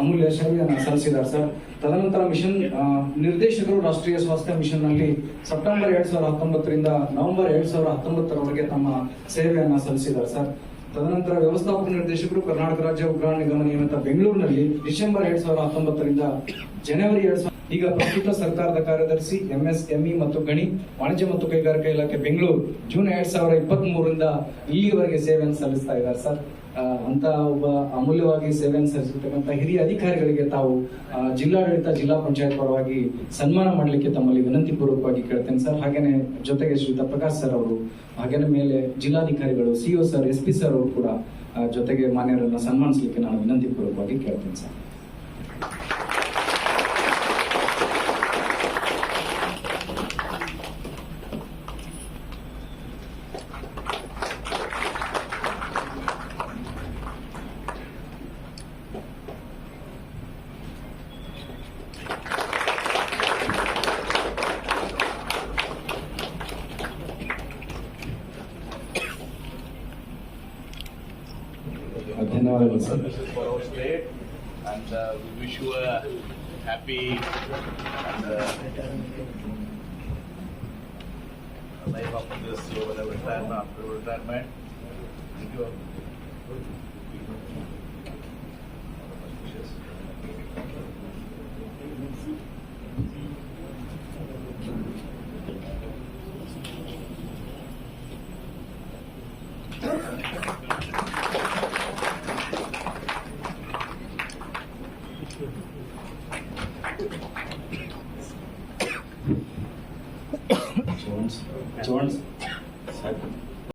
ಅಮೂಲ್ಯ ಸೇವೆಯನ್ನು ಸಲ್ಲಿಸಿದ್ದಾರೆ ಸರ್. ತದನಂತರ ಮಿಷನ್ ನಿರ್ದೇಶಕರು ರಾಷ್ಟ್ರೀಯ ಸ್ವಾಸ್ಥ್ಯ ಮಿಷನ್ನಲ್ಲಿ ಸೆಪ್ಟೆಂಬರ್ ಎರಡ್ ಸಾವಿರದ ಹತ್ತೊಂಬತ್ತರಿಂದ ನವೆಂಬರ್ ಎರಡ್ ಸಾವಿರದ ಹತ್ತೊಂಬತ್ತರವರೆಗೆ ತಮ್ಮ ಸೇವೆಯನ್ನ ಸಲ್ಲಿಸಿದ್ದಾರೆ ಸರ್. ತದನಂತರ ವ್ಯವಸ್ಥಾಪಕ ನಿರ್ದೇಶಕರು ಕರ್ನಾಟಕ ರಾಜ್ಯ ಉಗ್ರಾಣ ನಿಗಮ ನಿಯಮಿತ ಬೆಂಗಳೂರಿನಲ್ಲಿ ಡಿಸೆಂಬರ್ ಎರಡ್ ಸಾವಿರದ ಹತ್ತೊಂಬತ್ತರಿಂದ ಜನವರಿ ಎರಡ್ ಈಗ ಪ್ರಸ್ತುತ ಸರ್ಕಾರದ ಕಾರ್ಯದರ್ಶಿ, ಎಂಎಸ್ಎಂಇ ಮತ್ತು ಗಣಿ, ವಾಣಿಜ್ಯ ಮತ್ತು ಕೈಗಾರಿಕಾ ಇಲಾಖೆ ಬೆಂಗಳೂರು ಜೂನ್ ಎರಡ್ ಸಾವಿರದ ಇಪ್ಪತ್ತ್ ಮೂರರಿಂದ ಇಲ್ಲಿಯವರೆಗೆ ಸೇವೆಯನ್ನು ಸಲ್ಲಿಸ್ತಾ ಇದ್ದಾರೆ. ಸರ್ ಅಂತ ಒಬ್ಬ ಅಮೂಲ್ಯವಾಗಿ ಸೇವೆಯನ್ನು ಸಲ್ಲಿಸಿರ್ತಕ್ಕಂಥ ಹಿರಿಯ ಅಧಿಕಾರಿಗಳಿಗೆ ತಾವು ಜಿಲ್ಲಾಡಳಿತ, ಜಿಲ್ಲಾ ಪಂಚಾಯತ್ ಪರವಾಗಿ ಸನ್ಮಾನ ಮಾಡಲಿಕ್ಕೆ ತಮ್ಮಲ್ಲಿ ವಿನಂತಿ ಪೂರ್ವಕವಾಗಿ ಕೇಳ್ತೇನೆ ಸರ್. ಹಾಗೇನೆ ಜೊತೆಗೆ ಶ್ರೀತ ಪ್ರಕಾಶ್ ಸರ್ ಅವರು, ಹಾಗೇನೆ ಮೇಲೆ ಜಿಲ್ಲಾಧಿಕಾರಿಗಳು CEO sir, S P sir ಅವರು ಕೂಡ ಜೊತೆಗೆ ಮಾನ್ಯರನ್ನ ಸನ್ಮಾನಿಸಲಿಕ್ಕೆ ನಾನು ವಿನಂತಿ ಪೂರ್ವಕವಾಗಿ ಕೇಳ್ತೇನೆ ಸರ್. ಧನ್ಯವಾದಗಳು sir services for our state and uh, we wish you a happy and uh, life after this, so whatever retirement, after retirement. Thank you. Jones. Jones. Sir.